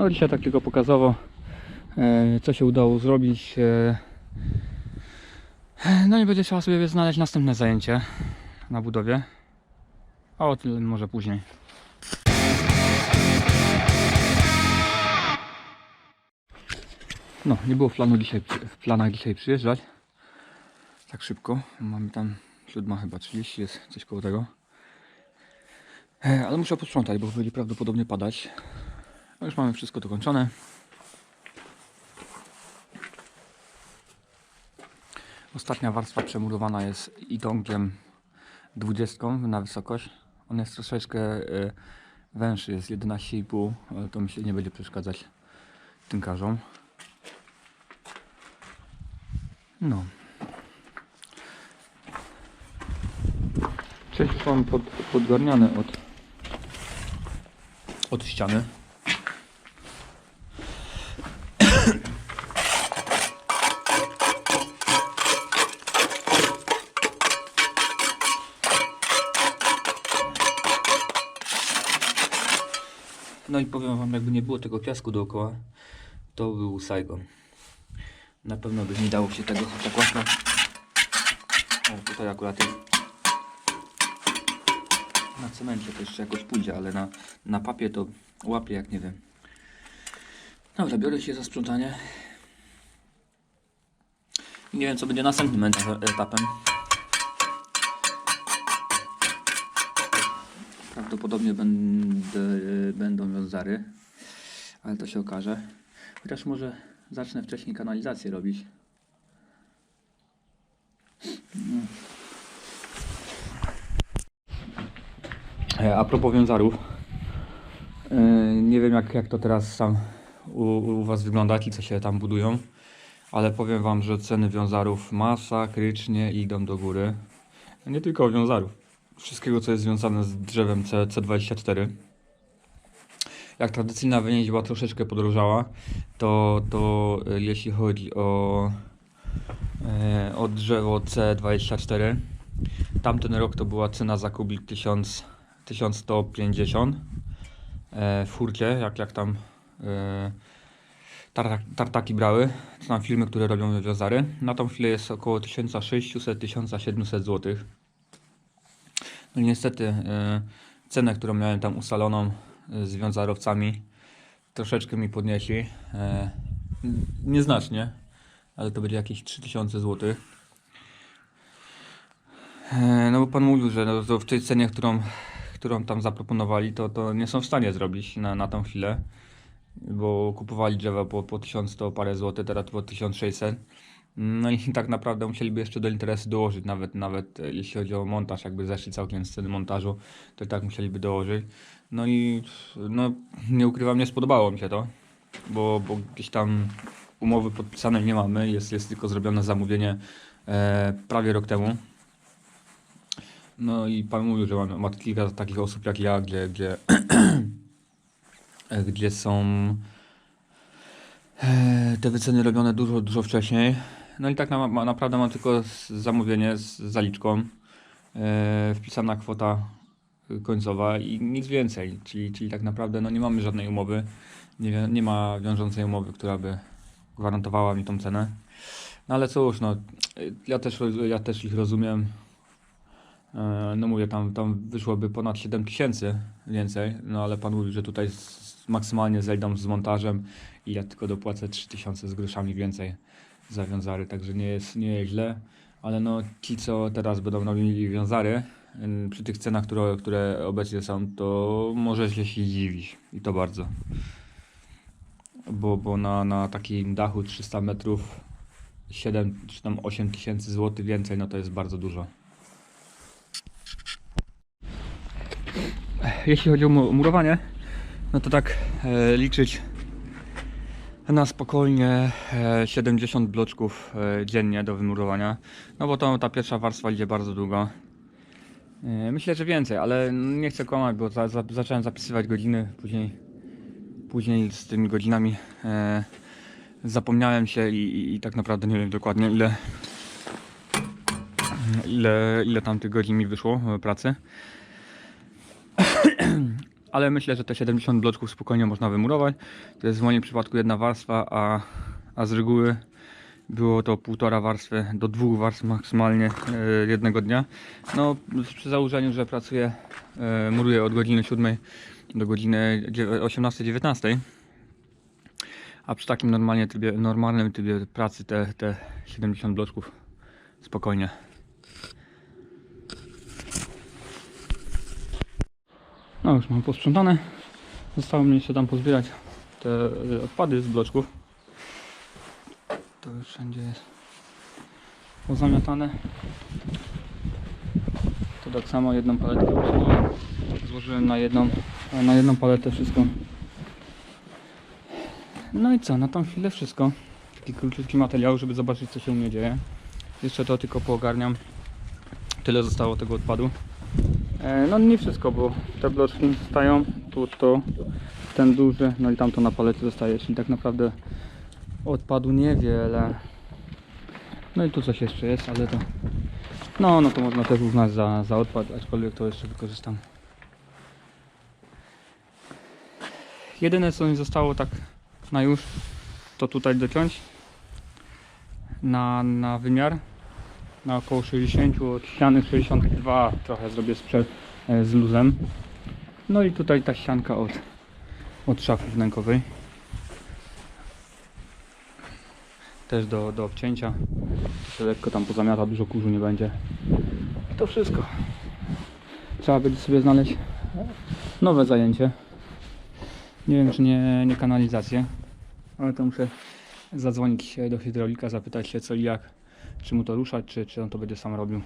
No dzisiaj tak tylko pokazowo, e, co się udało zrobić. e. No i będzie trzeba sobie znaleźć następne zajęcie na budowie. A o tym może później. No, nie było w, planu dzisiaj, w planach dzisiaj przyjeżdżać. Tak szybko. Mamy tam siódma chyba 30, jest coś koło tego. E, Ale muszę posprzątać, bo będzie prawdopodobnie padać. No już mamy wszystko dokończone. Ostatnia warstwa przemurowana jest idągiem 20 na wysokość. On jest troszeczkę e, węższy, jest 11,5, ale to mi się nie będzie przeszkadzać tynkarzom. No. Część mam pod, podgarniane od, od ściany. No i powiem wam, jakby nie było tego piasku dookoła, to był Saigon. Na pewno by nie dało się tego tak łatwo. O, tutaj akurat jest. Na cemencie to jeszcze jakoś pójdzie, ale na, na papie to łapie jak nie wiem. Dobra, biorę się za sprzątanie. Nie wiem co będzie następnym eta- etapem. Prawdopodobnie będę, wiązary, ale to się okaże. Chociaż może zacznę wcześniej kanalizację robić. E, A propos wiązarów, e, nie wiem jak, jak to teraz tam u, u Was wygląda, co się tam budują, ale powiem Wam, że ceny wiązarów masakrycznie idą do góry. Nie tylko wiązarów, wszystkiego co jest związane z drzewem C, C24. Jak tradycyjna wynieźba troszeczkę podrożała, to, to e, jeśli chodzi o, e, o drzewo C24, tamten rok to była cena za kubik 1000 1150 e, w hurcie, jak, jak tam e, tartak, tartaki brały, to tam filmy, które robią wiązary. Na tą chwilę jest około 1600-1700 zł. No niestety e, cenę, którą miałem tam ustaloną z wiązarowcami, troszeczkę mi podnieśli. E, nieznacznie, ale to będzie jakieś 3000 zł. E, No bo pan mówił, że no, w tej cenie, którą, którą tam zaproponowali, to, to nie są w stanie zrobić na, na tą chwilę. Bo kupowali drzewa po, po 1100 parę złotych, teraz po 1600. No i tak naprawdę musieliby jeszcze do interesu dołożyć, nawet, nawet e, jeśli chodzi o montaż, jakby zeszli całkiem z ceny montażu, to tak musieliby dołożyć. No i no, nie ukrywam, nie spodobało mi się to, bo, bo gdzieś tam umowy podpisanej nie mamy, jest, jest tylko zrobione zamówienie e, prawie rok temu. No i pan mówił, że ma, ma kilka takich osób jak ja, gdzie, gdzie, gdzie są e, te wyceny robione dużo, dużo wcześniej. No i tak na, ma, naprawdę mam tylko zamówienie z zaliczką, e, wpisana kwota końcowa i nic więcej. Czyli, czyli tak naprawdę no nie mamy żadnej umowy, nie, nie ma wiążącej umowy, która by gwarantowała mi tą cenę. No ale cóż, no, ja też, ja też ich rozumiem. E, No mówię, tam, tam wyszłoby ponad 7 tysięcy więcej, no ale pan mówi, że tutaj z, maksymalnie zejdą z montażem i ja tylko dopłacę 3000 z groszami więcej za wiązary, także nie jest, nie jest źle, ale no ci, co teraz będą robili wiązary, przy tych cenach, które, które obecnie są, to może się się dziwić i to bardzo. Bo, bo na, na takim dachu 300 metrów 7 czy tam 8 tysięcy złotych więcej, no to jest bardzo dużo. Jeśli chodzi o mu- murowanie, no to tak e, liczyć na spokojnie e, 70 bloczków e, dziennie do wymurowania. No bo to, ta pierwsza warstwa idzie bardzo długo. E, myślę, że więcej, ale nie chcę kłamać, bo za, za, zacząłem zapisywać godziny, później, później z tymi godzinami e, zapomniałem się i, i, i tak naprawdę nie wiem dokładnie ile, ile, ile tam tych godzin mi wyszło e, pracy. Ale myślę, że te 70 bloczków spokojnie można wymurować. To jest w moim przypadku jedna warstwa, a, a z reguły było to półtora warstwy do dwóch warstw maksymalnie e, jednego dnia. No przy założeniu, że pracuję, e, muruję od godziny 7 do godziny 18-19. A przy takim normalnie trybie, normalnym trybie pracy te, te 70 bloczków spokojnie. No już mam posprzątane. Zostało mi jeszcze tam pozbierać te y, odpady z bloczków. To już wszędzie jest pozamiatane. To tak samo jedną paletkę złożyłem. Złożyłem na jedną, na jedną paletę wszystko. No i co, na tą chwilę wszystko. Taki króciutki materiał, żeby zobaczyć co się u mnie dzieje. Jeszcze to tylko poogarniam. Tyle zostało tego odpadu. E, No nie wszystko, bo te bloczki zostają, tu to, ten duży, no i tamto na palecie zostaje, czyli tak naprawdę odpadu niewiele. No i tu coś jeszcze jest, ale to, no, no to można też uznać za, za odpad, aczkolwiek to jeszcze wykorzystam. Jedyne co mi zostało tak na już, to tutaj dociąć na, na wymiar na około 60, od ściany 62 trochę zrobię sprzed e, z luzem. No i tutaj ta ścianka od, od szafy wnękowej. Też do, do obcięcia. Się lekko tam pozamiata, dużo kurzu nie będzie. I to wszystko. Trzeba będzie sobie znaleźć nowe zajęcie. Nie wiem czy nie, nie kanalizację, ale to muszę zadzwonić do hydraulika, zapytać się co i jak czy mu to ruszać, czy, czy on to będzie sam robił.